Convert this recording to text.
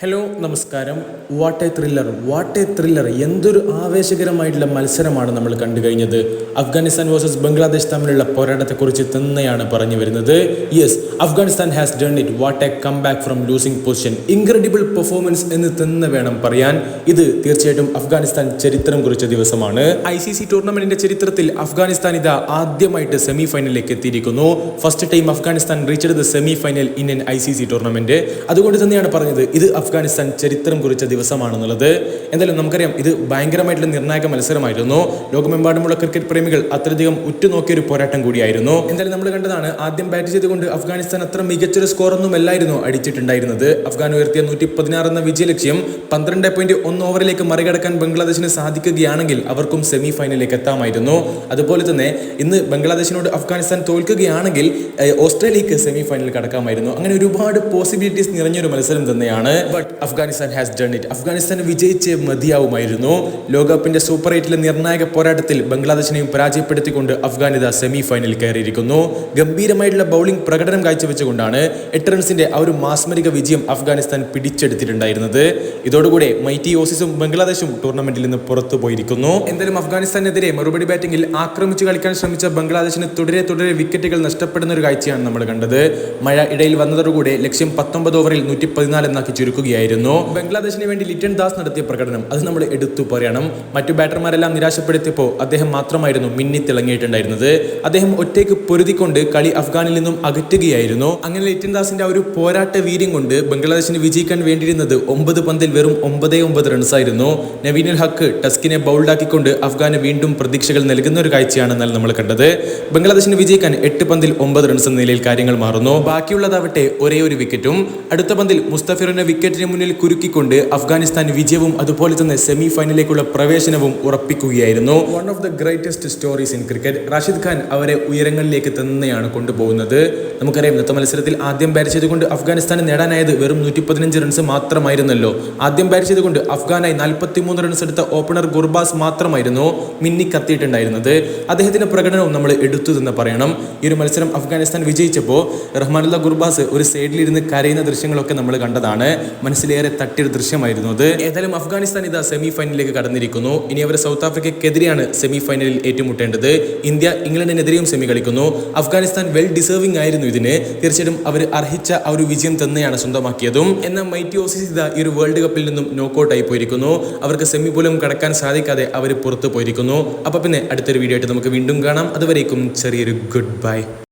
Hello നമസ്കാരം. What a thriller what a thriller എന്തൊരു ആവേശകരമായിട്ടുള്ള മത്സരമാണ് നമ്മൾ കണ്ടു കഴിഞ്ഞത്. അഫ്ഗാനിസ്ഥാൻ വേഴ്സസ് ബംഗ്ലാദേശ് തമ്മിലുള്ള പോരാട്ടത്തെക്കുറിച്ച് തന്നെയാണ് പറഞ്ഞു വരുന്നത്. Yes Afghanistan has done it what a comeback from losing position incredible performance എന്ന് തന്നെ വേണം പറയാൻ. ഇത് തീർച്ചയായിട്ടും അഫ്ഗാനിസ്ഥാൻ ചരിത്രം കുറിച്ച ദിവസമാണ്. ഐ സി സി ടൂർണമെന്റിന്റെ ചരിത്രത്തിൽ അഫ്ഗാനിസ്ഥാൻ ഇത് ആദ്യമായിട്ട് സെമി ഫൈനലിലേക്ക് എത്തിയിരിക്കുന്നു. First time Afghanistan reach the semi final in an I C C tournament അതുകൊണ്ട് തന്നെയാണ് പറഞ്ഞത്. ഇത് അഫ്ഗാനിസ്ഥാൻ ചരിത്രം കുറിച്ച ദിവസമാണെന്നുള്ളത്. എന്തായാലും നമുക്കറിയാം ഇത് ഭയങ്കരമായിട്ടുള്ള നിർണായക മത്സരമായിരുന്നു. ലോകമെമ്പാടുമുള്ള ക്രിക്കറ്റ് പ്രേമികൾ അത്രയധികം ഉറ്റുനോക്കിയ ഒരു പോരാട്ടം കൂടിയായിരുന്നു. എന്തായാലും നമ്മൾ കണ്ടതാണ് ആദ്യം ബാറ്റ് ചെയ്തുകൊണ്ട് അഫ്ഗാനിസ്ഥാൻ അത്ര മികച്ചൊരു സ്കോറൊന്നും അല്ലായിരുന്നു അടിച്ചിട്ടുണ്ടായിരുന്നത്. അഫ്ഗാൻ ഉയർത്തിയ നൂറ്റി പതിനാറ് എന്ന വിജയ ലക്ഷ്യം പന്ത്രണ്ട് പോയിന്റ് ഒന്ന് ഓവറിലേക്ക് മറികടക്കാൻ ബംഗ്ലാദേശിന് സാധിക്കുകയാണെങ്കിൽ അവർക്കും സെമി ഫൈനലിലേക്ക് എത്താമായിരുന്നു. അതുപോലെ തന്നെ ഇന്ന് ബംഗ്ലാദേശിനോട് അഫ്ഗാനിസ്ഥാൻ തോൽക്കുകയാണെങ്കിൽ ഓസ്ട്രേലിയക്ക് സെമി ഫൈനൽ കടക്കാമായിരുന്നു. അങ്ങനെ ഒരുപാട് പോസിബിലിറ്റീസ് നിറഞ്ഞൊരു മത്സരം തന്നെയാണ്. But Afghanistan has done it Afghanistan വിജയിച്ചേ മതിയാവുമായിരുന്നു. ലോകകപ്പിന്റെ സൂപ്പർ എയ്റ്റിലെ നിർണായക പോരാട്ടത്തിൽ ബംഗ്ലാദേശിനെയും പരാജയപ്പെടുത്തിക്കൊണ്ട് അഫ്ഗാനിത സെമി ഫൈനലിൽ കയറിയിരിക്കുന്നു. ഗംഭീരമായിട്ടുള്ള ബൗളിംഗ് പ്രകടനം കാഴ്ചവെച്ചുകൊണ്ടാണ് എട്ട് റൺസിന്റെ ആ ഒരു മാസ്മരിക വിജയം അഫ്ഗാനിസ്ഥാൻ പിടിച്ചെടുത്തിട്ടുണ്ടായിരുന്നത്. ഇതോടുകൂടെ മൈറ്റി ഓസീസും ബംഗ്ലാദേശും ടൂർണമെന്റിൽ നിന്ന് പുറത്തു പോയിരിക്കുന്നു എന്തായാലും അഫ്ഗാനിസ്ഥാനെതിരെ മറുപടി ബാറ്റിംഗിൽ ആക്രമിച്ചു കളിക്കാൻ ശ്രമിച്ച ബംഗ്ലാദേശിന് തുടരെ തുടരെ വിക്കറ്റുകൾ നഷ്ടപ്പെടുന്ന ഒരു കാഴ്ചയാണ് നമ്മൾ കണ്ടത്. മഴ ഇടയിൽ വന്നതോടുകൂടെ ലക്ഷ്യം പത്തൊമ്പത് ഓവറിൽ നൂറ്റി പതിനാല് എന്നാക്കി ചുരുക്കുകയായിരുന്നു ബംഗ്ലാദേശിന് വേണ്ടി ലിറ്റൻ ദാസ് നടത്തിയ പ്രകടനം അത് നമ്മൾ എടുത്തു പറയണം. മറ്റു ബാറ്റർമാരെല്ലാം നിരാശപ്പെടുത്തിയപ്പോൾ അദ്ദേഹം മാത്രമായിരുന്നു മിന്നി തിളങ്ങിയിട്ടുണ്ടായിരുന്നത്. അദ്ദേഹം ഒറ്റയ്ക്ക് പൊരുതിക്കൊണ്ട് കളി അഫ്ഗാനിൽ നിന്നും അകറ്റുകയായിരുന്നു. അങ്ങനെ ലിറ്റൻ ദാസിന്റെ ആ ഒരു പോരാട്ട വീര്യം കൊണ്ട് ബംഗ്ലാദേശിന് വിജയിക്കാൻ വേണ്ടിയിരുന്നത് ഒമ്പത് പന്തിൽ വെറും ഒമ്പതേ ഒമ്പത് റൺസായിരുന്നു നവീനുൽ ഹക്ക് ടസ്കിനെ ബൗൾഡാക്കിക്കൊണ്ട് അഫ്ഗാന് വീണ്ടും പ്രതീക്ഷകൾ നൽകുന്ന ഒരു കാഴ്ചയാണ് എന്നാൽ നമ്മൾ കണ്ടത്. ബംഗ്ലാദേശിന് വിജയിക്കാൻ എട്ട് പന്തിൽ ഒമ്പത് റൺസ് എന്ന നിലയിൽ കാര്യങ്ങൾ മാറുന്നു. ബാക്കിയുള്ളതാവട്ടെ ഒരേ ഒരു വിക്കറ്റും അടുത്ത പന്തിൽ മുസ്തഫിറിനെ വിക്കറ്റിന് മുന്നിൽ കുരുക്കിക്കൊണ്ട് അഫ്ഗാനിസ്ഥാൻ വിജയവും അതുപോലെ തന്നെ സെമി ഫൈനലിലേക്കുള്ള പ്രവേശനവും ഉറപ്പിക്കുകയായിരുന്നു. One of the greatest stories in cricket Rashid Khan അവരെ ഉയരങ്ങളിലേക്ക് തന്നെയാണ് കൊണ്ടുപോകുന്നത്. നമുക്കറിയാം ഇന്നത്തെ മത്സരത്തിൽ ആദ്യം ബാറ്റ് ചെയ്തുകൊണ്ട് അഫ്ഗാനിസ്ഥാൻ നേടാനായത് വെറും നൂറ്റി പതിനഞ്ച് റൺസ് മാത്രമായിരുന്നല്ലോ. ആദ്യം ബാറ്റ് ചെയ്തുകൊണ്ട് അഫ്ഗാനായി നാൽപ്പത്തി മൂന്ന് റൺസ് എടുത്ത ഓപ്പണർ ഗുർബാസ് മാത്രമായിരുന്നു മിന്നി കത്തിയിട്ടുണ്ടായിരുന്നത്. അദ്ദേഹത്തിന്റെ പ്രകടനവും നമ്മൾ എടുത്തു തന്നെ പറയണം. ഈ ഒരു മത്സരം അഫ്ഗാനിസ്ഥാൻ വിജയിച്ചപ്പോൾ റഹ്മാനുള്ള ഗുർബാസ് ഒരു സൈഡിലിരുന്ന് കരയുന്ന ദൃശ്യങ്ങളൊക്കെ നമ്മൾ കണ്ടതാണ്. മനസ്സിലേറെ തട്ടിയൊരു ദൃശ്യമായിരുന്നു അത്. ഏതായാലും അഫ്ഗാനിസ്ഥാൻ ഇതാ സെമി ഫൈനലിലേക്ക് കടന്നിരിക്കുന്നു. ഇനി അവർ സൗത്ത് ആഫ്രിക്കയ്ക്കെതിരെയാണ് സെമി ഫൈനലിൽ ഏറ്റുമുട്ടേണ്ടത്. ഇന്ത്യ ഇംഗ്ലണ്ടിനെതിരെയും സെമി കളിക്കുന്നു. അഫ്ഗാനിസ്ഥാൻ വെൽ ഡിസേർവിംഗ് ആയിരുന്നു ഇതിന്. തീർച്ചയായിട്ടും അവർ അർഹിച്ച ആ ഒരു വിജയം തന്നെയാണ് സ്വന്തമാക്കിയതും. എന്നാൽ മൈറ്റി ഓസീസ് ഇതാ ഈ ഒരു വേൾഡ് കപ്പിൽ നിന്നും നോക്കൗട്ട് ആയി പോയിരിക്കുന്നു. അവർക്ക് സെമി പോലും കടക്കാൻ സാധിക്കാതെ അവർ പുറത്തു പോയിരിക്കുന്നു. അപ്പൊ പിന്നെ അടുത്തൊരു വീഡിയോ ആയിട്ട് നമുക്ക് വീണ്ടും കാണാം. അതുവരേക്കും ചെറിയൊരു ഗുഡ് ബൈ